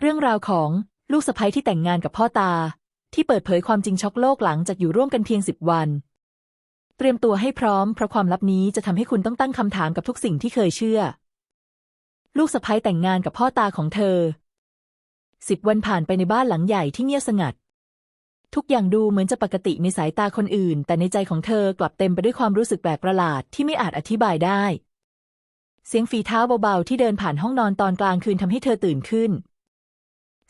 เรื่องราวของลูกสะใภ้ที่แต่งงานกับพ่อตา ที่เปิดเผยความจริงช็อกโลกหลังจากอยู่ร่วมกันเพียงสิบวัน เตรียมตัวให้พร้อมเพราะความลับนี้จะทำให้คุณต้องตั้งคำถามกับทุกสิ่งที่เคยเชื่อ ลูกสะใภ้แต่งงานกับพ่อตาของเธอสิบวันผ่านไปในบ้านหลังใหญ่ที่เงียบสงัด ทุกอย่างดูเหมือนจะปกติในสายตาคนอื่น แต่ในใจของเธอกลับเต็มไปด้วยความรู้สึกแปลกประหลาดที่ไม่อาจอธิบายได้ เสียงฝีเท้าเบาๆที่เดินผ่านห้องนอนตอนกลางคืนทำให้เธอตื่นขึ้น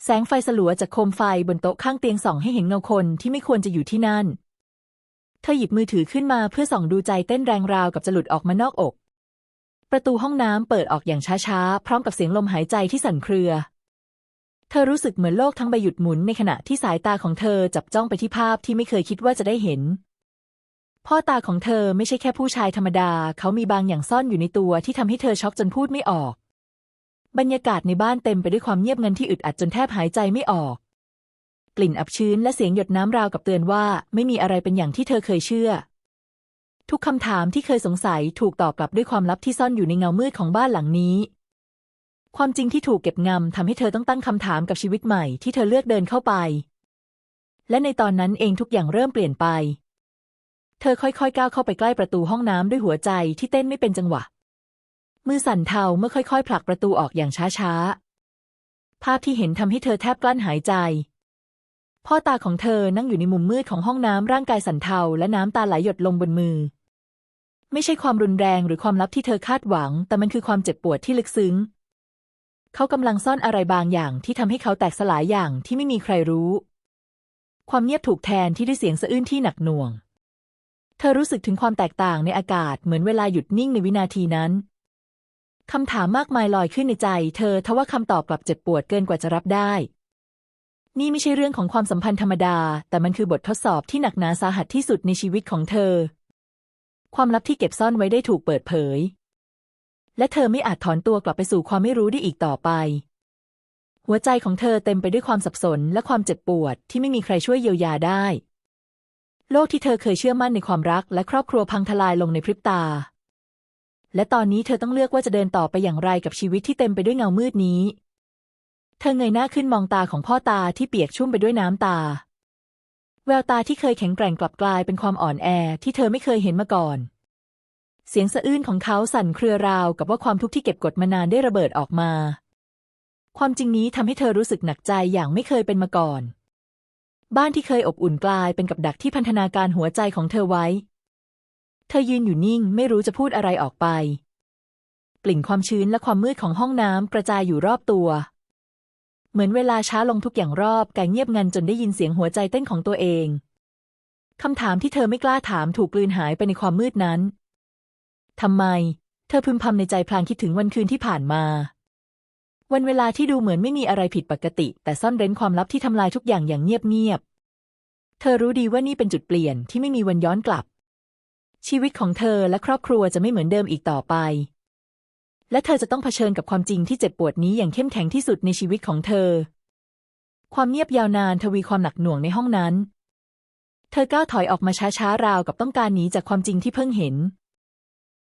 แสงไฟสลัวจากโคมไฟบนโต๊ะข้างเตียงส่องให้เห็นเงาคนที่ไม่ควรจะอยู่ที่นั่น เธอหยิบมือถือขึ้นมาเพื่อส่องดูใจเต้นแรงราวกับจะหลุดออกมานอกอก ประตูห้องน้ำเปิดออกอย่างช้าๆ พร้อมกับเสียงลมหายใจที่สั่นเครือ เธอรู้สึกเหมือนโลกทั้งใบหยุดหมุนในขณะที่สายตาของเธอจับจ้องไปที่ภาพที่ไม่เคยคิดว่าจะได้เห็น พ่อตาของเธอไม่ใช่แค่ผู้ชายธรรมดา เขามีบางอย่างซ่อนอยู่ในตัวที่ทำให้เธอช็อกจนพูดไม่ออก บรรยากาศในบ้านเต็มไปด้วยความเงียบงันที่อึดอัดจนแทบหายใจไม่ออก กลิ่นอับชื้นและเสียงหยดน้ำราวกับเตือนว่า ไม่มีอะไรเป็นอย่างที่เธอเคยเชื่อ ทุกคำถามที่เคยสงสัยถูกตอบกลับด้วยความลับที่ซ่อนอยู่ในเงามืดของบ้านหลังนี้ ความจริงที่ถูกเก็บงำทำให้เธอต้องตั้งคำถามกับชีวิตใหม่ที่เธอเลือกเดินเข้าไป และในตอนนั้นเองทุกอย่างเริ่มเปลี่ยนไป เธอค่อยๆก้าวเข้าไปใกล้ประตูห้องน้ำด้วยหัวใจที่เต้นไม่เป็นจังหวะ มือสั่นเทาเมื่อค่อยๆ ผลักประตูออกอย่างช้าๆ ภาพที่เห็นทำให้เธอแทบกลั้นหายใจ พ่อตาของเธอนั่งอยู่ในมุมมืดของห้องน้ำร่างกายสั่นเทาและน้ำตาไหลหยดลงบนมือ ไม่ใช่ความรุนแรงหรือความลับที่เธอคาดหวัง แต่มันคือความเจ็บปวดที่ลึกซึ้ง เขากำลังซ่อนอะไรบางอย่างที่ทำให้เขาแตกสลายอย่างที่ไม่มีใครรู้ ความเงียบถูกแทนที่ด้วยเสียงสะอื้นที่หนักหน่วง เธอรู้สึกถึงความแตกต่างในอากาศเหมือนเวลาหยุดนิ่งในวินาทีนั้น คำถามมากมายลอยขึ้นในใจ เธอทว่าคำตอบกลับเจ็บปวดเกินกว่าจะรับได้ นี่ไม่ใช่เรื่องของความสัมพันธ์ธรรมดา แต่มันคือบททดสอบที่หนักหนาสาหัสที่สุดในชีวิตของเธอ ความลับที่เก็บซ่อนไว้ได้ถูกเปิดเผย และเธอไม่อาจถอนตัวกลับไปสู่ความไม่รู้ได้อีกต่อไป หัวใจของเธอเต็มไปด้วยความสับสนและความเจ็บปวดที่ไม่มีใครช่วยเยียวยาได้ โลกที่เธอเคยเชื่อมั่นในความรักและครอบครัวพังทลายลงในพริบตา และตอนนี้เธอต้องเลือกว่าจะเดินต่อไปอย่างไรกับชีวิตที่เต็มไปด้วยเงามืดนี้ เธอเงยหน้าขึ้นมองตาของพ่อตาที่เปียกชุ่มไปด้วยน้ำตา แววตาที่เคยแข็งแกร่งกลับกลายเป็นความอ่อนแอที่เธอไม่เคยเห็นมาก่อน เสียงสะอื้นของเขาสั่นเครือราวกับว่าความทุกข์ที่เก็บกดมานานได้ระเบิดออกมา ความจริงนี้ทำให้เธอรู้สึกหนักใจอย่างไม่เคยเป็นมาก่อน บ้านที่เคยอบอุ่นกลายเป็นกับดักที่พันธนาการหัวใจของเธอไว้ เธอยืนอยู่นิ่งไม่รู้จะพูดอะไรออกไป กลิ่นความชื้นและความมืดของห้องน้ำกระจายอยู่รอบตัว เหมือนเวลาช้าลงทุกอย่างรอบกายเงียบงันจนได้ยินเสียงหัวใจเต้นของตัวเองคำถามที่เธอไม่กล้าถามถูกกลืนหายไปในความมืดนั้นทำไม เธอพึมพำในใจพลางคิดถึงวันคืนที่ผ่านมา วันเวลาที่ดูเหมือนไม่มีอะไรผิดปกติ แต่ซ่อนเร้นความลับที่ทำลายทุกอย่างอย่างเงียบๆเธอรู้ดีว่านี่เป็นจุดเปลี่ยนที่ไม่มีวันย้อนกลับ ชีวิตของเธอและครอบครัวจะไม่เหมือนเดิมอีกต่อไป และเธอจะต้องเผชิญกับความจริงที่เจ็บปวดนี้อย่างเข้มแข็งที่สุดในชีวิตของเธอ ความเงียบยาวนานทวีความหนักหน่วงในห้องนั้น เธอก้าวถอยออกมาช้าๆราวกับต้องการหนีจากความจริงที่เพิ่งเห็น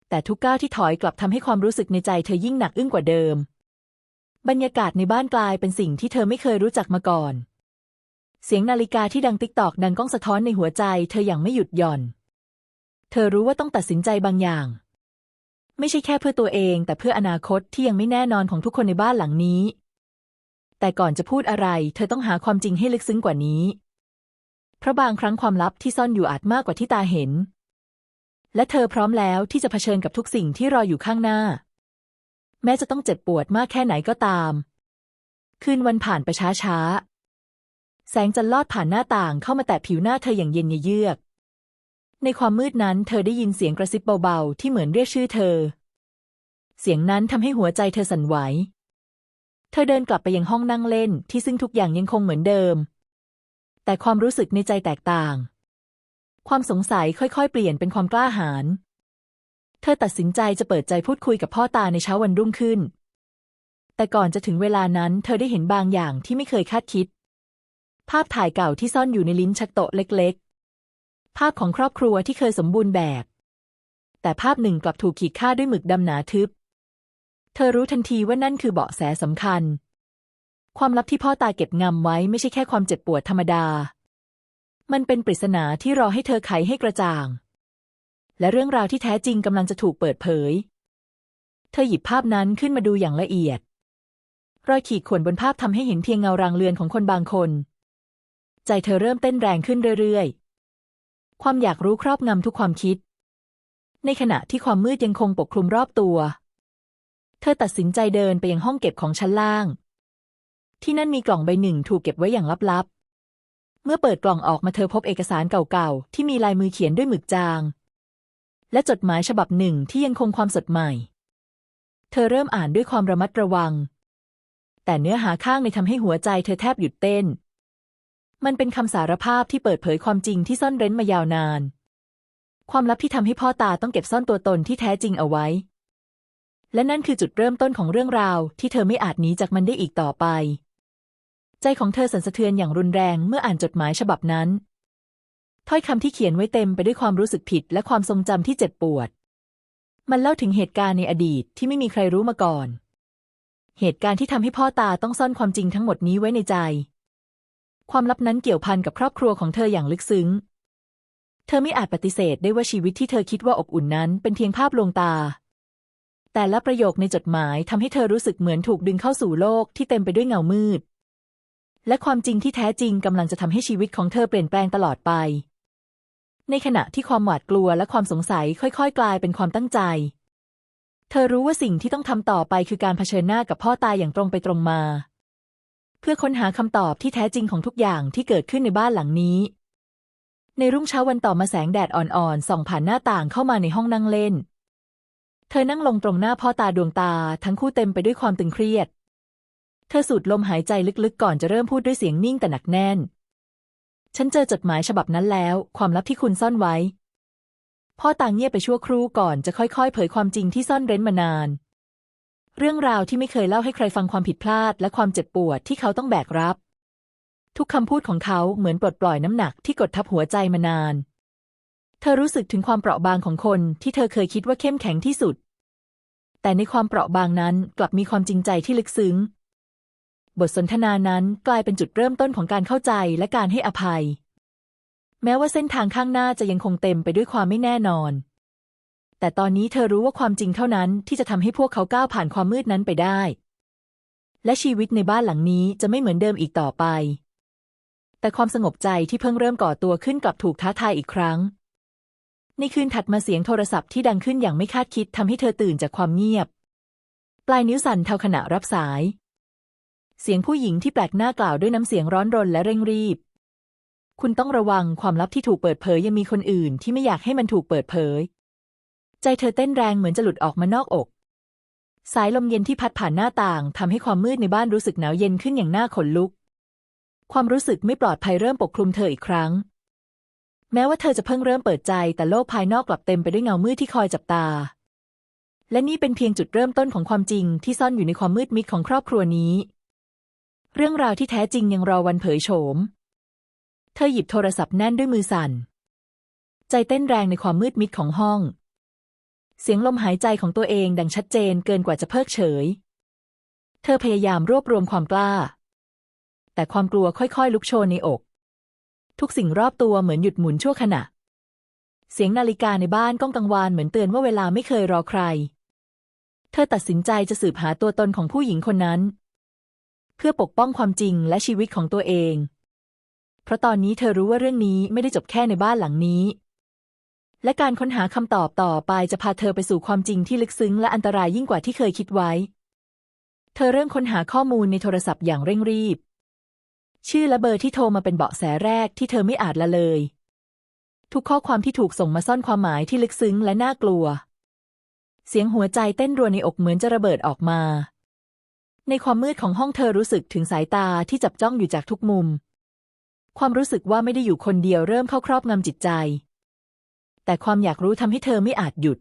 แต่ทุกก้าวที่ถอยกลับทำให้ความรู้สึกในใจเธอยิ่งหนักอึ้งกว่าเดิม บรรยากาศในบ้านกลายเป็นสิ่งที่เธอไม่เคยรู้จักมาก่อน เสียงนาฬิกาที่ดังติ๊กตอกดังก้องสะท้อนในหัวใจ เธออย่างไม่หยุดหย่อน เธอรู้ว่าต้องตัดสินใจบางอย่าง ไม่ใช่แค่เพื่อตัวเอง แต่เพื่ออนาคตที่ยังไม่แน่นอนของทุกคนในบ้านหลังนี้ แต่ก่อนจะพูดอะไร เธอต้องหาความจริงให้ลึกซึ้งกว่านี้ เพราะบางครั้งความลับที่ซ่อนอยู่อาจมากกว่าที่ตาเห็น และเธอพร้อมแล้วที่จะเผชิญกับทุกสิ่งที่รออยู่ข้างหน้า แม้จะต้องเจ็บปวดมากแค่ไหนก็ตาม คืนวันผ่านไปช้าๆแสงจันทร์ลอดผ่านหน้าต่างเข้ามาแตะผิวหน้าเธออย่างเย็นเยือก ในความมืดนั้นเธอได้ยินเสียงกระซิบเบาๆ ที่เหมือนเรียกชื่อเธอ เสียงนั้นทำให้หัวใจเธอสั่นไหว เธอเดินกลับไปยังห้องนั่งเล่นที่ซึ่งทุกอย่างยังคงเหมือนเดิม แต่ความรู้สึกในใจแตกต่าง ความสงสัยค่อยๆ เปลี่ยนเป็นความกล้าหาญ เธอตัดสินใจจะเปิดใจพูดคุยกับพ่อตาในเช้าวันรุ่งขึ้น แต่ก่อนจะถึงเวลานั้นเธอได้เห็นบางอย่างที่ไม่เคยคาดคิด ภาพถ่ายเก่าที่ซ่อนอยู่ในลิ้นชักโต๊ะเล็กๆ ภาพของครอบครัวที่เคยสมบูรณ์แบบ แต่ภาพหนึ่งกลับถูกขีดค่าด้วยหมึกดำหนาทึบ เธอรู้ทันทีว่านั่นคือเบาะแสสำคัญ ความลับที่พ่อตาเก็บงำไว้ไม่ใช่แค่ความเจ็บปวดธรรมดา มันเป็นปริศนาที่รอให้เธอไขให้กระจ่าง และเรื่องราวที่แท้จริงกำลังจะถูกเปิดเผย เธอหยิบภาพนั้นขึ้นมาดูอย่างละเอียด รอยขีดข่วนบนภาพทำให้เห็นเพียงเงารางเลือนของคนบางคน ใจเธอเริ่มเต้นแรงขึ้นเรื่อยๆ ความอยากรู้ครอบงำทุกความคิด ในขณะที่ความมืดยังคงปกคลุมรอบตัว เธอตัดสินใจเดินไปยังห้องเก็บของชั้นล่าง ที่นั่นมีกล่องใบหนึ่งถูกเก็บไว้อย่างลับๆ เมื่อเปิดกล่องออกมาเธอพบเอกสารเก่าๆ ที่มีลายมือเขียนด้วยหมึกจาง และจดหมายฉบับหนึ่งที่ยังคงความสดใหม่ เธอเริ่มอ่านด้วยความระมัดระวัง แต่เนื้อหาข้างในทำให้หัวใจเธอแทบหยุดเต้น มันเป็นคำสารภาพที่เปิดเผยความจริงที่ซ่อนเร้นมายาวนาน ความลับที่ทำให้พ่อตาต้องเก็บซ่อนตัวตนที่แท้จริงเอาไว้ และนั่นคือจุดเริ่มต้นของเรื่องราวที่เธอไม่อาจหนีจากมันได้อีกต่อไป ใจของเธอสั่นสะเทือนอย่างรุนแรงเมื่ออ่านจดหมายฉบับนั้น ถ้อยคำที่เขียนไว้เต็มไปด้วยความรู้สึกผิดและความทรงจำที่เจ็บปวด มันเล่าถึงเหตุการณ์ในอดีตที่ไม่มีใครรู้มาก่อน เหตุการณ์ที่ทำให้พ่อตาต้องซ่อนความจริงทั้งหมดนี้ไว้ในใจ ความลับนั้นเกี่ยวพันกับครอบครัวของเธออย่างลึกซึ้ง เธอไม่อาจปฏิเสธได้ว่าชีวิตที่เธอคิดว่าอบอุ่นนั้นเป็นเพียงภาพลวงตา แต่ละประโยคในจดหมายทำให้เธอรู้สึกเหมือนถูกดึงเข้าสู่โลกที่เต็มไปด้วยเงามืด และความจริงที่แท้จริงกำลังจะทำให้ชีวิตของเธอเปลี่ยนแปลงตลอดไป ในขณะที่ความหวาดกลัวและความสงสัยค่อย ๆ กลายเป็นความตั้งใจ เธอรู้ว่าสิ่งที่ต้องทำต่อไปคือการเผชิญหน้ากับพ่อตายอย่างตรงไปตรงมา เพื่อค้นหาคำตอบที่แท้จริงของทุกอย่างที่เกิดขึ้นในบ้านหลังนี้ ในรุ่งเช้าวันต่อมาแสงแดดอ่อนๆส่องผ่านหน้าต่างเข้ามาในห้องนั่งเล่น เธอนั่งลงตรงหน้าพ่อตาดวงตาทั้งคู่เต็มไปด้วยความตึงเครียด เธอสูดลมหายใจลึกๆ ก่อนจะเริ่มพูดด้วยเสียงนิ่งแต่หนักแน่น ฉันเจอจดหมายฉบับนั้นแล้ว ความลับที่คุณซ่อนไว้ พ่อตาเงียบไปชั่วครู่ก่อนจะค่อยๆ เผยความจริงที่ซ่อนเร้นมานาน เรื่องราวที่ไม่เคยเล่าให้ใครฟังความผิดพลาดและความเจ็บปวดที่เขาต้องแบกรับ ทุกคำพูดของเขาเหมือนปลดปล่อยน้ำหนักที่กดทับหัวใจมานาน เธอรู้สึกถึงความเปราะบางของคนที่เธอเคยคิดว่าเข้มแข็งที่สุด แต่ในความเปราะบางนั้นกลับมีความจริงใจที่ลึกซึ้ง บทสนทนานั้นกลายเป็นจุดเริ่มต้นของการเข้าใจและการให้อภัย แม้ว่าเส้นทางข้างหน้าจะยังคงเต็มไปด้วยความไม่แน่นอน แต่ตอนนี้เธอรู้ว่าความจริงเท่านั้นที่จะทำให้พวกเขาก้าวผ่านความมืดนั้นไปได้ และชีวิตในบ้านหลังนี้จะไม่เหมือนเดิมอีกต่อไป แต่ความสงบใจที่เพิ่งเริ่มก่อตัวขึ้นกลับถูกท้าทายอีกครั้ง ในคืนถัดมาเสียงโทรศัพท์ที่ดังขึ้นอย่างไม่คาดคิดทำให้เธอตื่นจากความเงียบ ปลายนิ้วสั่นเทาขณะรับสาย เสียงผู้หญิงที่แปลกหน้ากล่าวด้วยน้ำเสียงร้อนรนและเร่งรีบ คุณต้องระวังความลับที่ถูกเปิดเผยยังมีคนอื่นที่ไม่อยากให้มันถูกเปิดเผย ใจเธอเต้นแรงเหมือนจะหลุดออกมานอกอก สายลมเย็นที่พัดผ่านหน้าต่างทำให้ความมืดในบ้านรู้สึกหนาวเย็นขึ้นอย่างน่าขนลุก ความรู้สึกไม่ปลอดภัยเริ่มปกคลุมเธออีกครั้ง แม้ว่าเธอจะเพิ่งเริ่มเปิดใจแต่โลกภายนอกกลับเต็มไปด้วยเงามืดที่คอยจับตา และนี่เป็นเพียงจุดเริ่มต้นของความจริงที่ซ่อนอยู่ในความมืดมิดของครอบครัวนี้ เรื่องราวที่แท้จริงยังรอวันเผยโฉม เธอหยิบโทรศัพท์แน่นด้วยมือสั่น ใจเต้นแรงในความมืดมิดของห้อง เสียงลมหายใจของตัวเองดังชัดเจนเกินกว่าจะเพิกเฉย เธอพยายามรวบรวมความกล้า แต่ความกลัวค่อยๆ ลุกโชนในอก ทุกสิ่งรอบตัวเหมือนหยุดหมุนชั่วขณะ เสียงนาฬิกาในบ้านก้องกังวานเหมือนเตือนว่าเวลาไม่เคยรอใคร เธอตัดสินใจจะสืบหาตัวตนของผู้หญิงคนนั้น เพื่อปกป้องความจริงและชีวิตของตัวเอง เพราะตอนนี้เธอรู้ว่าเรื่องนี้ไม่ได้จบแค่ในบ้านหลังนี้ และการค้นหาคำตอบต่อไปจะพาเธอไปสู่ความจริงที่ลึกซึ้งและอันตรายยิ่งกว่าที่เคยคิดไว้ เธอเริ่มค้นหาข้อมูลในโทรศัพท์อย่างเร่งรีบ ชื่อและเบอร์ที่โทรมาเป็นเบาะแสแรกที่เธอไม่อาจละเลย ทุกข้อความที่ถูกส่งมาซ่อนความหมายที่ลึกซึ้งและน่ากลัว เสียงหัวใจเต้นรัวในอกเหมือนจะระเบิดออกมา ในความมืดของห้องเธอรู้สึกถึงสายตาที่จับจ้องอยู่จากทุกมุม ความรู้สึกว่าไม่ได้อยู่คนเดียวเริ่มเข้าครอบงำจิตใจ แต่ความอยากรู้ทำให้เธอไม่อาจหยุด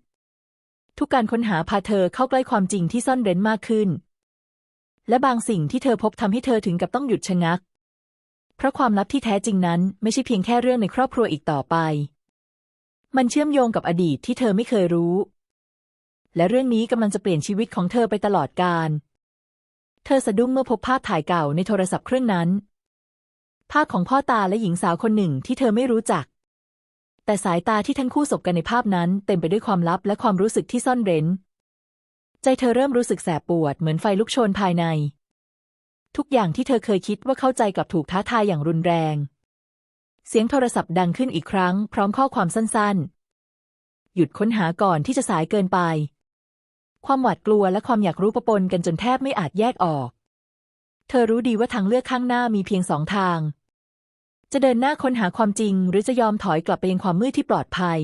ทุกการค้นหาพาเธอเข้าใกล้ความจริงที่ซ่อนเร้นมากขึ้น และบางสิ่งที่เธอพบทำให้เธอถึงกับต้องหยุดชะงัก เพราะความลับที่แท้จริงนั้นไม่ใช่เพียงแค่เรื่องในครอบครัวอีกต่อไป มันเชื่อมโยงกับอดีตที่เธอไม่เคยรู้ และเรื่องนี้กำลังจะเปลี่ยนชีวิตของเธอไปตลอดกาลเธอสะดุ้งเมื่อพบภาพถ่ายเก่าในโทรศัพท์เครื่องนั้น ภาพของพ่อตาและหญิงสาวคนหนึ่งที่เธอไม่รู้จัก แต่สายตาที่ทั้งคู่สบกันในภาพนั้น เต็มไปด้วยความลับและความรู้สึกที่ซ่อนเร้น ใจเธอเริ่มรู้สึกแสบปวดเหมือนไฟลุกโชนภายใน ทุกอย่างที่เธอเคยคิดว่าเข้าใจกับถูกท้าทายอย่างรุนแรง เสียงโทรศัพท์ดังขึ้นอีกครั้ง พร้อมข้อความสั้นๆ หยุดค้นหาก่อนที่จะสายเกินไป ความหวาดกลัวและความอยากรู้ประปนกันจนแทบไม่อาจแยกออก เธอรู้ดีว่าทางเลือกข้างหน้ามีเพียงสองทาง จะเดินหน้าค้นหาความจริง หรือจะยอมถอยกลับไปยังความมืดที่ปลอดภัย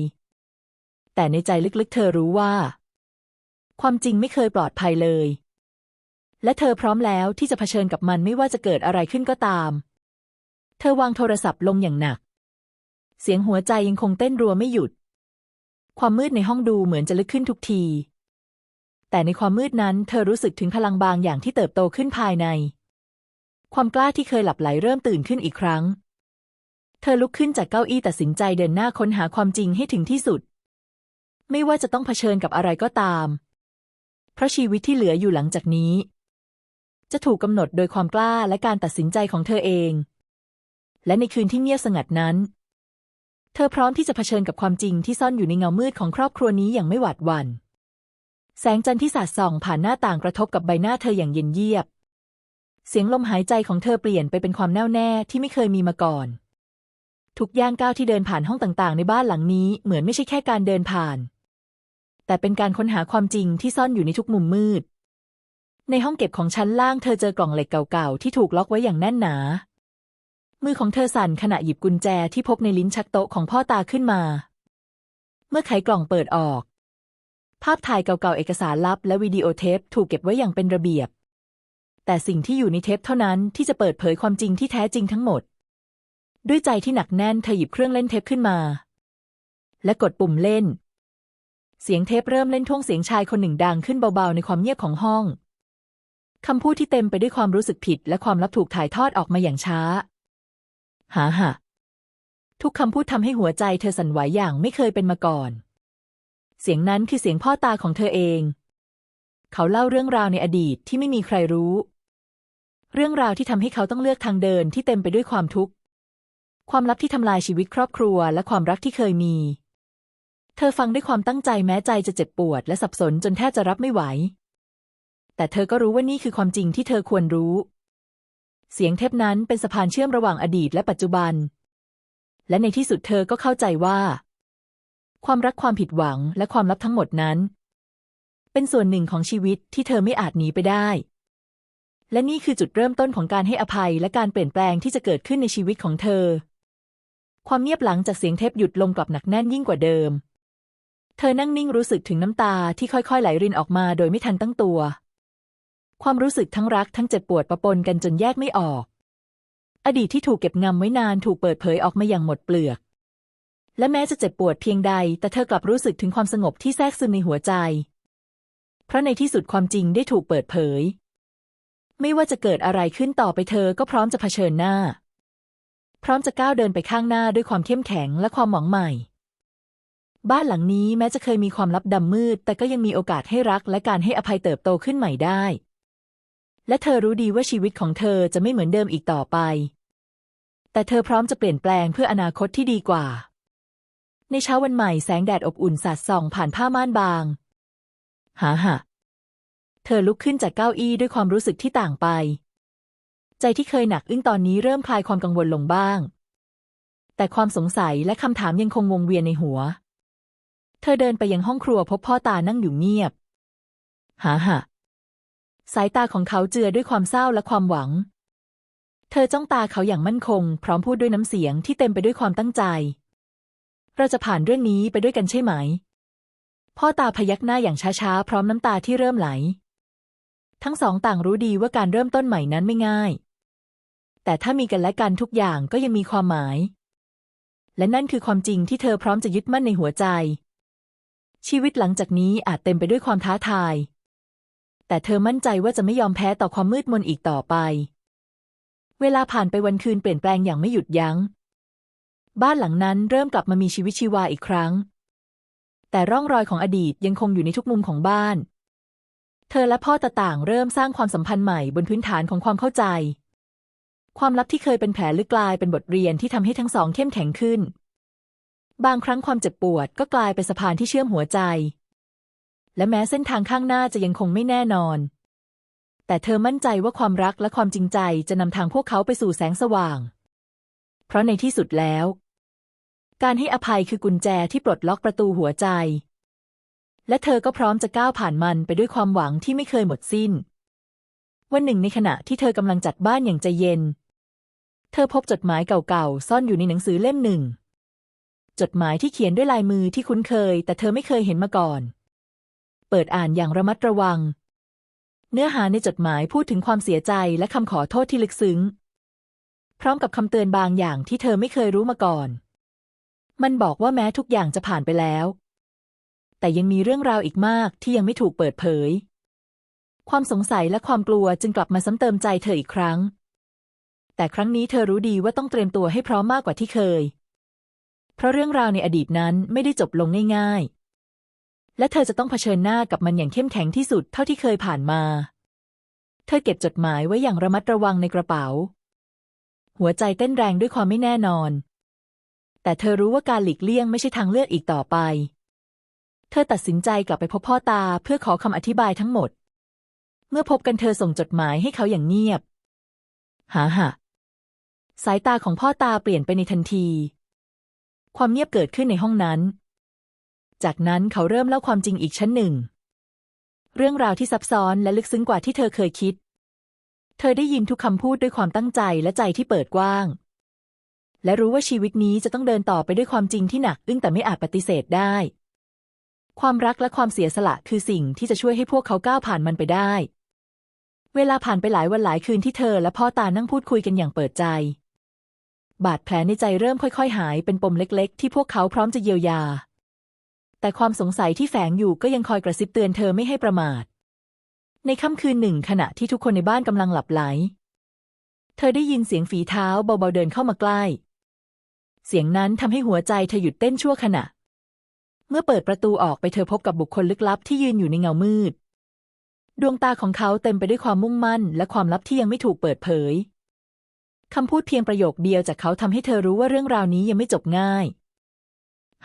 แต่ในใจลึกๆ เธอรู้ว่า ความจริงไม่เคยปลอดภัยเลย และเธอพร้อมแล้วที่จะเผชิญกับมันไม่ว่าจะเกิดอะไรขึ้นก็ตาม เธอวางโทรศัพท์ลงอย่างหนัก เสียงหัวใจยังคงเต้นรัวไม่หยุด ความมืดในห้องดูเหมือนจะลึกขึ้นทุกที แต่ในความมืดนั้นเธอรู้สึกถึงพลังบางอย่างที่เติบโตขึ้นภายใน ความกล้าที่เคยหลับไหลเริ่มตื่นขึ้นอีกครั้ง เธอลุกขึ้นจากเก้าอี้ตัดสินใจเดินหน้าค้นหาความจริงให้ถึงที่สุด ไม่ว่าจะต้องเผชิญกับอะไรก็ตาม เพราะชีวิตที่เหลืออยู่หลังจากนี้ จะถูกกำหนดโดยความกล้าและการตัดสินใจของเธอเอง และในคืนที่เงียบสงัดนั้น เธอพร้อมที่จะเผชิญกับความจริงที่ซ่อนอยู่ในเงามืดของครอบครัวนี้อย่างไม่หวาดหวัน่น แสงจันทร์ที่สาดส่องผ่านหน้าต่างกระทบกับใบหน้าเธออย่างเย็นเยียบ เสียงลมหายใจของเธอเปลี่ยนไปเป็นความแน่วแน่ที่ไม่เคยมีมาก่อน ทุกย่างก้าวที่เดินผ่านห้องต่างๆ ในบ้านหลังนี้เหมือนไม่ใช่แค่การเดินผ่าน แต่เป็นการค้นหาความจริงที่ซ่อนอยู่ในทุกมุมมืด ในห้องเก็บของชั้นล่างเธอเจอกล่องเหล็กเก่าๆ ที่ถูกล็อกไว้อย่างแน่นหนา มือของเธอสั่นขณะหยิบกุญแจที่พบในลิ้นชักโต๊ะของพ่อตาขึ้นมา เมื่อไขกล่องเปิดออก ภาพถ่ายเก่าๆ เอกสารลับ และวิดีโอเทปถูกเก็บไว้อย่างเป็นระเบียบ แต่สิ่งที่อยู่ในเทปเท่านั้นที่จะเปิดเผยความจริงที่แท้จริงทั้งหมด ด้วยใจที่หนักแน่นเธอหยิบเครื่องเล่นเทปขึ้นมา และกดปุ่มเล่น เสียงเทปเริ่มเล่นท่วงเสียงชายคนหนึ่งดังขึ้นเบาๆ ในความเงียบของห้องคำพูดที่เต็มไปด้วยความรู้สึกผิด และความลับถูกถ่ายทอดออกมาอย่างช้า หาหะทุกคำพูดทำให้หัวใจเธอสั่นไหวอย่างไม่เคยเป็นมาก่อน เสียงนั้นคือเสียงพ่อตาของเธอเอง เขาเล่าเรื่องราวในอดีตที่ไม่มีใครรู้ เรื่องราวที่ทำให้เขาต้องเลือกทางเดินที่เต็มไปด้วยความทุกข์ ความลับที่ทำลายชีวิตครอบครัว และความรักที่เคยมี เธอฟังด้วยความตั้งใจแม้ใจจะเจ็บปวด และสับสนจนแทบจะรับไม่ไหว แต่เธอก็รู้ว่านี่คือความจริงที่เธอควรรู้ เสียงเทปนั้นเป็นสะพานเชื่อมระหว่างอดีตและปัจจุบัน และในที่สุดเธอก็เข้าใจว่า ความรักความผิดหวังและความลับทั้งหมดนั้น เป็นส่วนหนึ่งของชีวิตที่เธอไม่อาจหนีไปได้และนี่คือจุดเริ่มต้นของการให้อภัยและการเปลี่ยนแปลงที่จะเกิดขึ้นในชีวิตของเธอ ความเงียบหลังจากเสียงเทปหยุดลงกลับหนักแน่นยิ่งกว่าเดิม เธอนั่งนิ่งรู้สึกถึงน้ำตาที่ค่อยๆ ไหลรินออกมาโดยไม่ทันตั้งตัว ความรู้สึกทั้งรักทั้งเจ็บปวดปะปนกันจนแยกไม่ออก อดีตที่ถูกเก็บงำไว้นานถูกเปิดเผยออกมาอย่างหมดเปลือก และแม้จะเจ็บปวดเพียงใด แต่เธอกลับรู้สึกถึงความสงบที่แทรกซึมในหัวใจ เพราะในที่สุดความจริงได้ถูกเปิดเผย ไม่ว่าจะเกิดอะไรขึ้นต่อไปเธอก็พร้อมจะเผชิญหน้า พร้อมจะก้าวเดินไปข้างหน้าด้วยความเข้มแข็งและความหวังใหม่ บ้านหลังนี้แม้จะเคยมีความลับดำมืด แต่ก็ยังมีโอกาสให้รักและการให้อภัยเติบโตขึ้นใหม่ได้ และเธอรู้ดีว่าชีวิตของเธอจะไม่เหมือนเดิมอีกต่อไป แต่เธอพร้อมจะเปลี่ยนแปลงเพื่ออนาคตที่ดีกว่า ในเช้าวันใหม่แสงแดดอบอุ่นสาดส่องผ่านผ้าม่านบางหาหะเธอลุกขึ้นจากเก้าอี้ด้วยความรู้สึกที่ต่างไป ใจที่เคยหนักอึ้งตอนนี้เริ่มคลายความกังวลลงบ้าง แต่ความสงสัยและคำถามยังคงวงเวียนในหัว เธอเดินไปยังห้องครัวพบพ่อตานั่งอยู่เงียบ หาหะสายตาของเขาเจือด้วยความเศร้าและความหวัง เธอจ้องตาเขาอย่างมั่นคง พร้อมพูดด้วยน้ำเสียงที่เต็มไปด้วยความตั้งใจ เราจะผ่านเรื่องนี้ไปด้วยกันใช่ไหม พ่อตาพยักหน้าอย่างช้าๆ พร้อมน้ำตาที่เริ่มไหล ทั้งสองต่างรู้ดีว่าการเริ่มต้นใหม่นั้นไม่ง่าย แต่ถ้ามีกันและกันทุกอย่างก็ยังมีความหมาย และนั่นคือความจริงที่เธอพร้อมจะยึดมั่นในหัวใจ ชีวิตหลังจากนี้อาจเต็มไปด้วยความท้าทาย แต่เธอมั่นใจว่าจะไม่ยอมแพ้ต่อความมืดมนอีกต่อไป เวลาผ่านไปวันคืนเปลี่ยนแปลงอย่างไม่หยุดยัง้ง บ้านหลังนั้นเริ่มกลับมามีชีวิตชีวาอีกครั้ง แต่ร่องรอยของอดีตยังคงอยู่ในทุกมุมของบ้าน เธอและพ่อตาต่างเริ่มสร้างความสัมพันธ์ใหม่บนพื้นฐานของความเข้าใจ ความลับที่เคยเป็นแผลลึกกลายเป็นบทเรียนที่ทำให้ทั้งสองเข้มแข็งขึ้น บางครั้งความเจ็บปวดก็กลายเป็นสะพานที่เชื่อมหัวใจ และแม้เส้นทางข้างหน้าจะยังคงไม่แน่นอน แต่เธอมั่นใจว่าความรักและความจริงใจจะนำทางพวกเขาไปสู่แสงสว่าง เพราะในที่สุดแล้ว การให้อภัยคือกุญแจที่ปลดล็อกประตูหัวใจ และเธอก็พร้อมจะก้าวผ่านมันไปด้วยความหวังที่ไม่เคยหมดสิ้นวันหนึ่งในขณะที่เธอกำลังจัดบ้านอย่างใจเย็น ธอพบจดหมายเก่าๆ ซ่อนอยู่ในหนังสือเล่มหนึ่ง จดหมายที่เขียนด้วยลายมือที่คุ้นเคย แต่เธอไม่เคยเห็นมาก่อน เปิดอ่านอย่างระมัดระวัง เนื้อหาในจดหมายพูดถึงความเสียใจและคำขอโทษที่ลึกซึ้ง พร้อมกับคำเตือนบางอย่างที่เธอไม่เคยรู้มาก่อน มันบอกว่าแม้ทุกอย่างจะผ่านไปแล้ว แต่ยังมีเรื่องราวอีกมากที่ยังไม่ถูกเปิดเผย ความสงสัยและความกลัวจึงกลับมาซ้ำเติมใจเธออีกครั้ง แต่ครั้งนี้เธอรู้ดีว่าต้องเตรียมตัวให้พร้อมมากกว่าที่เคย เพราะเรื่องราวในอดีตนั้นไม่ได้จบลงง่ายๆ และเธอจะต้องเผชิญหน้ากับมันอย่างเข้มแข็งที่สุดเท่าที่เคยผ่านมา เธอเก็บจดหมายไว้อย่างระมัดระวังในกระเป๋า หัวใจเต้นแรงด้วยความไม่แน่นอน แต่เธอรู้ว่าการหลีกเลี่ยงไม่ใช่ทางเลือกอีกต่อไป เธอตัดสินใจกลับไปพบพ่อตาเพื่อขอคำอธิบายทั้งหมด เมื่อพบกันเธอส่งจดหมายให้เขาอย่างเงียบหาหะ สายตาของพ่อตาเปลี่ยนไปในทันที ความเงียบเกิดขึ้นในห้องนั้น จากนั้นเขาเริ่มเล่าความจริงอีกชั้นหนึ่ง เรื่องราวที่ซับซ้อนและลึกซึ้งกว่าที่เธอเคยคิด เธอได้ยินทุกคำพูดด้วยความตั้งใจและใจที่เปิดกว้าง และรู้ว่าชีวิตนี้จะต้องเดินต่อไปด้วยความจริงที่หนักอึ้งแต่ไม่อาจปฏิเสธได้ ความรักและความเสียสละคือสิ่งที่จะช่วยให้พวกเขาก้าวผ่านมันไปได้ เวลาผ่านไปหลายวันหลายคืนที่เธอและพ่อตานั่งพูดคุยกันอย่างเปิดใจ บาดแผลในใจเริ่มค่อยๆ หายเป็นปมเล็กๆ ที่พวกเขาพร้อมจะเยียวยา แต่ความสงสัยที่แฝงอยู่ก็ยังคอยกระซิบเตือนเธอไม่ให้ประมาท ในค่ำคืนหนึ่งขณะที่ทุกคนในบ้านกำลังหลับไหล เธอได้ยินเสียงฝีเท้าเบาๆเดินเข้ามาใกล้ เสียงนั้นทำให้หัวใจเธอหยุดเต้นชั่วขณะ เมื่อเปิดประตูออกไปเธอพบกับบุคคลลึกลับที่ยืนอยู่ในเงามืด ดวงตาของเขาเต็มไปด้วยความมุ่งมั่น และความลับที่ยังไม่ถูกเปิดเผย คำพูดเพียงประโยคเดียวจากเขาทำให้เธอรู้ว่าเรื่องราวนี้ยังไม่จบง่าย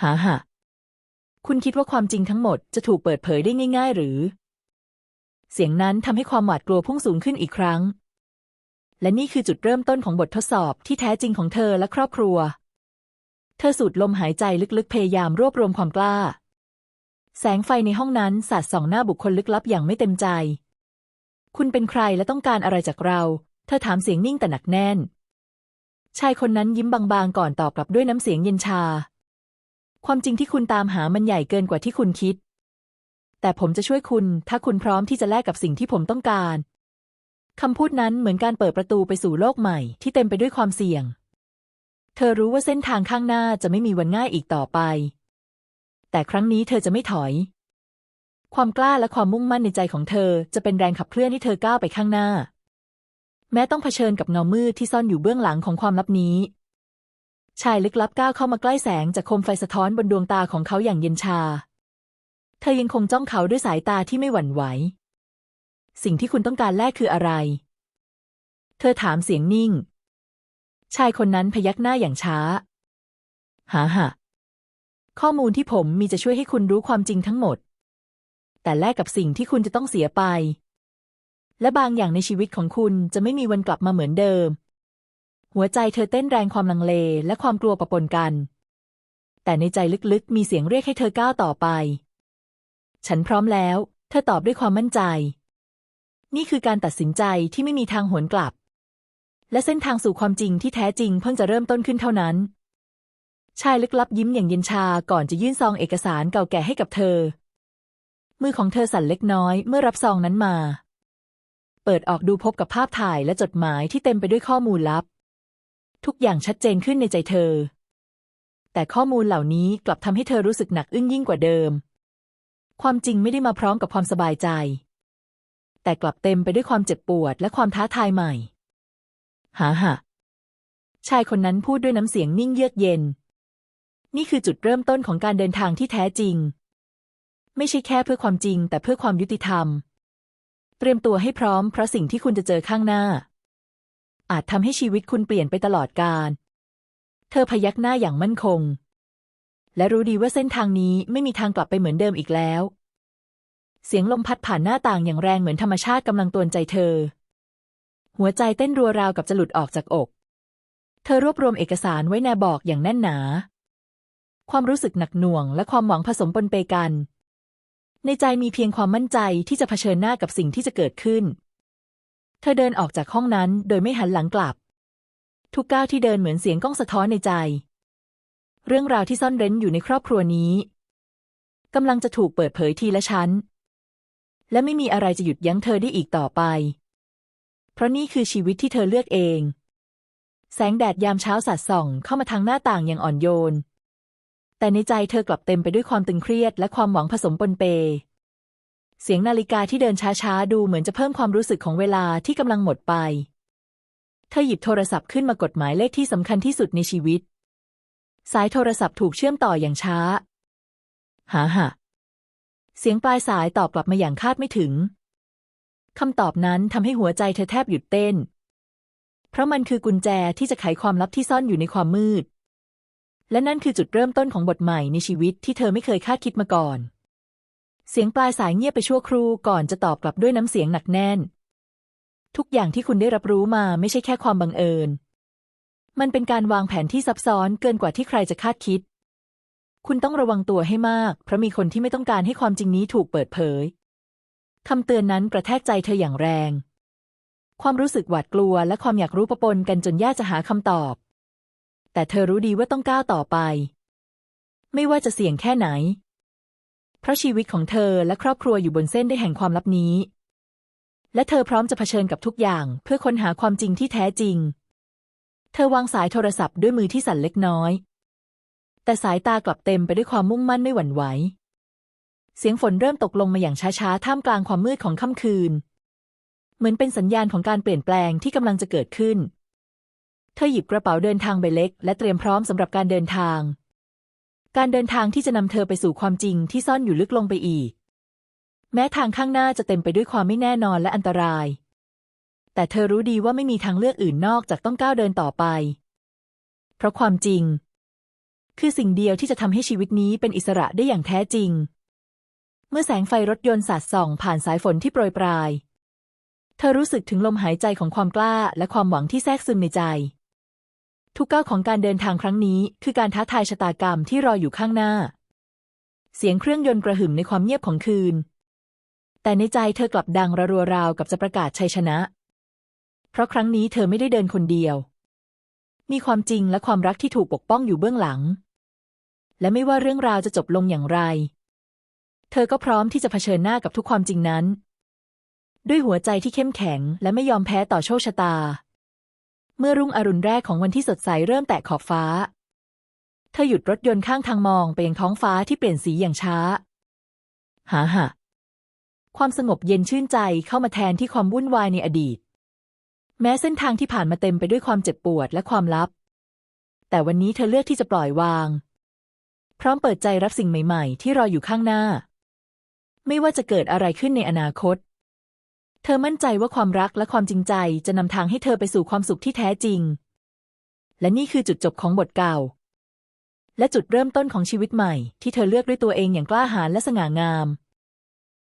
หาหะคุณคิดว่าความจริงทั้งหมดจะถูกเปิดเผยได้ง่าย ๆ หรือ เสียงนั้นทำให้ความหวาดกลัวพุ่งสูงขึ้นอีกครั้ง และนี่คือจุดเริ่มต้นของบททดสอบที่แท้จริงของเธอและครอบครัว เธอสูดลมหายใจลึกๆ พยายามรวบรวมความกล้า แสงไฟในห้องนั้นสาดส่องหน้าบุคคลลึกลับอย่างไม่เต็มใจ คุณเป็นใครและต้องการอะไรจากเรา ธอถามเสียงนิ่งแต่หนักแน่น ชายคนนั้นยิ้มบางๆ ก่อนตอบกลับด้วยน้ำเสียงเย็นชา ความจริงที่คุณตามหามันใหญ่เกินกว่าที่คุณคิด แต่ผมจะช่วยคุณ ถ้าคุณพร้อมที่จะแลกกับสิ่งที่ผมต้องการ คำพูดนั้นเหมือนการเปิดประตูไปสู่โลกใหม่ ที่เต็มไปด้วยความเสี่ยง เธอรู้ว่าเส้นทางข้างหน้าจะไม่มีวันง่ายอีกต่อไป แต่ครั้งนี้เธอจะไม่ถอย ความกล้าและความมุ่งมั่นในใจของเธอจะเป็นแรงขับเคลื่อนให้เธอก้าวไปข้างหน้า แม้ต้องเผชิญกับเงามืดที่ซ่อนอยู่เบื้องหลังของความลับนี้ ชายลึกลับก้าวเข้ามาใกล้แสงจากโคมไฟสะท้อนบนดวงตาของเขาอย่างเย็นชา เธอยังคงจ้องเขาด้วยสายตาที่ไม่หวั่นไหว สิ่งที่คุณต้องการแลกคืออะไร เธอถามเสียงนิ่ง ชายคนนั้นพยักหน้าอย่างช้า หาหะข้อมูลที่ผมมีจะช่วยให้คุณรู้ความจริงทั้งหมด แต่แลกกับสิ่งที่คุณจะต้องเสียไป และบางอย่างในชีวิตของคุณจะไม่มีวันกลับมาเหมือนเดิม หัวใจเธอเต้นแรงความลังเลและความกลัวปะปนกัน แต่ในใจลึกๆ มีเสียงเรียกให้เธอก้าวต่อไป ฉันพร้อมแล้ว เธอตอบด้วยความมั่นใจ นี่คือการตัดสินใจที่ไม่มีทางหวนกลับ และเส้นทางสู่ความจริงที่แท้จริงเพิ่งจะเริ่มต้นขึ้นเท่านั้น ชายลึกลับยิ้มอย่างเย็นชาก่อนจะยื่นซองเอกสารเก่าแก่ให้กับเธอ มือของเธอสั่นเล็กน้อยเมื่อรับซองนั้นมา ปิดออกดูพบกับภาพถ่ายและจดหมายที่เต็มไปด้วยข้อมูลลับ ทุกอย่างชัดเจนขึ้นในใจเธอ แต่ข้อมูลเหล่านี้กลับทำให้เธอรู้สึกหนักอึ้งยิ่งกว่าเดิม ความจริงไม่ได้มาพร้อมกับความสบายใจ แต่กลับเต็มไปด้วยความเจ็บปวดและความท้าทายใหม่หาหะชายคนนั้นพูดด้วยน้ำเสียงนิ่งเยือกเย็น นี่คือจุดเริ่มต้นของการเดินทางที่แท้จริง ไม่ใช่แค่เพื่อความจริง แต่เพื่อความยุติธรรม เตรียมตัวให้พร้อมเพราะสิ่งที่คุณจะเจอข้างหน้า อาจทำให้ชีวิตคุณเปลี่ยนไปตลอดกาลเธอพยักหน้าอย่างมั่นคง และรู้ดีว่าเส้นทางนี้ไม่มีทางกลับไปเหมือนเดิมอีกแล้ว เสียงลมพัดผ่านหน้าต่างอย่างแรงเหมือนธรรมชาติกำลังตวนใจเธอ หัวใจเต้นรัวราวกับจะหลุดออกจากอก เธอรวบรวมเอกสารไว้ในบอกอย่างแน่นหนา ความรู้สึกหนักหน่วงและความหวังผสมปนเปกัน ในใจมีเพียงความมั่นใจที่จะเผชิญหน้ากับสิ่งที่จะเกิดขึ้น เธอเดินออกจากห้องนั้นโดยไม่หันหลังกลับ ทุกก้าวที่เดินเหมือนเสียงก้องสะท้อนในใจ เรื่องราวที่ซ่อนเร้นอยู่ในครอบครัวนี้กำลังจะถูกเปิดเผยทีละชั้น และไม่มีอะไรจะหยุดยั้งเธอได้อีกต่อไป เพราะนี่คือชีวิตที่เธอเลือกเอง แสงแดดยามเช้าสาดส่องเข้ามาทางหน้าต่างอย่างอ่อนโยน แต่ในใจเธอกลับเต็มไปด้วยความตึงเครียดและความหวังผสมปนเป เสียงนาฬิกาที่เดินช้าๆ ดูเหมือนจะเพิ่มความรู้สึกของเวลาที่กำลังหมดไป เธอหยิบโทรศัพท์ขึ้นมากดหมายเลขที่สำคัญที่สุดในชีวิต สายโทรศัพท์ถูกเชื่อมต่ออย่างช้า หาหะเสียงปลายสายตอบกลับมาอย่างคาดไม่ถึงคำตอบนั้นทำให้หัวใจเธอแทบหยุดเต้น เพราะมันคือกุญแจที่จะไขความลับที่ซ่อนอยู่ในความมืด และนั่นคือจุดเริ่มต้นของบทใหม่ในชีวิตที่เธอไม่เคยคาดคิดมาก่อน เสียงปลายสายเงียบไปชั่วครู่ก่อนจะตอบกลับด้วยน้ำเสียงหนักแน่น ทุกอย่างที่คุณได้รับรู้มาไม่ใช่แค่ความบังเอิญ มันเป็นการวางแผนที่ซับซ้อนเกินกว่าที่ใครจะคาดคิด คุณต้องระวังตัวให้มาก เพราะมีคนที่ไม่ต้องการให้ความจริงนี้ถูกเปิดเผยคำเตือนนั้นกระแทกใจเธออย่างแรง ความรู้สึกหวาดกลัวและความอยากรู้ประปนกันจนยากจะหาคำตอบ แต่เธอรู้ดีว่าต้องก้าวต่อไป ไม่ว่าจะเสี่ยงแค่ไหน เพราะชีวิตของเธอและครอบครัวอยู่บนเส้นได้แห่งความลับนี้ และเธอพร้อมจะเผชิญกับทุกอย่างเพื่อค้นหาความจริงที่แท้จริง เธอวางสายโทรศัพท์ด้วยมือที่สั่นเล็กน้อย แต่สายตากลับเต็มไปด้วยความมุ่งมั่นไม่หวั่นไหวเสียงฝนเริ่มตกลงมาอย่างช้าๆ ท่ามกลางความมืดของค่ำคืน เหมือนเป็นสัญญาณของการเปลี่ยนแปลงที่กำลังจะเกิดขึ้น เธอหยิบกระเป๋าเดินทางใบเล็ก และเตรียมพร้อมสำหรับการเดินทาง การเดินทางที่จะนำเธอไปสู่ความจริงที่ซ่อนอยู่ลึกลงไปอีก แม้ทางข้างหน้าจะเต็มไปด้วยความไม่แน่นอนและอันตราย แต่เธอรู้ดีว่าไม่มีทางเลือกอื่นนอกจากต้องก้าวเดินต่อไป เพราะความจริง คือสิ่งเดียวที่จะทำให้ชีวิตนี้เป็นอิสระได้อย่างแท้จริง เมื่อแสงไฟรถยนต์สาดส่อง ผ่านสายฝนที่โปรยปลายเธอรู้สึกถึงลมหายใจของความกล้าและความหวังที่แทรกซึมในใจ ทุกก้าวของการเดินทางครั้งนี้ คือการท้าทายชะตากรรมที่รออยู่ข้างหน้า เสียงเครื่องยนต์กระหึ่มในความเงียบของคืน แต่ในใจเธอกลับดังระรัวราวกับจะประกาศชัยชนะ เพราะครั้งนี้เธอไม่ได้เดินคนเดียว มีความจริงและความรักที่ถูกปกป้องอยู่เบื้องหลัง และไม่ว่าเรื่องราวจะจบลงอย่างไร เธอก็พร้อมที่จะเผชิญหน้ากับทุกความจริงนั้น ด้วยหัวใจที่เข้มแข็งและไม่ยอมแพ้ต่อโชคชะตา เมื่อรุ่งอรุณแรกของวันที่สดใสเริ่มแตะขอบฟ้า เธอหยุดรถยนต์ข้างทางมองไปยังท้องฟ้าที่เปลี่ยนสีอย่างช้า หาหะความสงบเย็นชื่นใจเข้ามาแทนที่ความวุ่นวายในอดีต แม้เส้นทางที่ผ่านมาเต็มไปด้วยความเจ็บปวดและความลับ แต่วันนี้เธอเลือกที่จะปล่อยวาง พร้อมเปิดใจรับสิ่งใหม่ ๆ ที่รออยู่ข้างหน้า ไม่ว่าจะเกิดอะไรขึ้นในอนาคต เธอมั่นใจว่าความรักและความจริงใจจะนำทางให้เธอไปสู่ความสุขที่แท้จริง และนี่คือจุดจบของบทเก่า และจุดเริ่มต้นของชีวิตใหม่ที่เธอเลือกด้วยตัวเองอย่างกล้าหาญและสง่างาม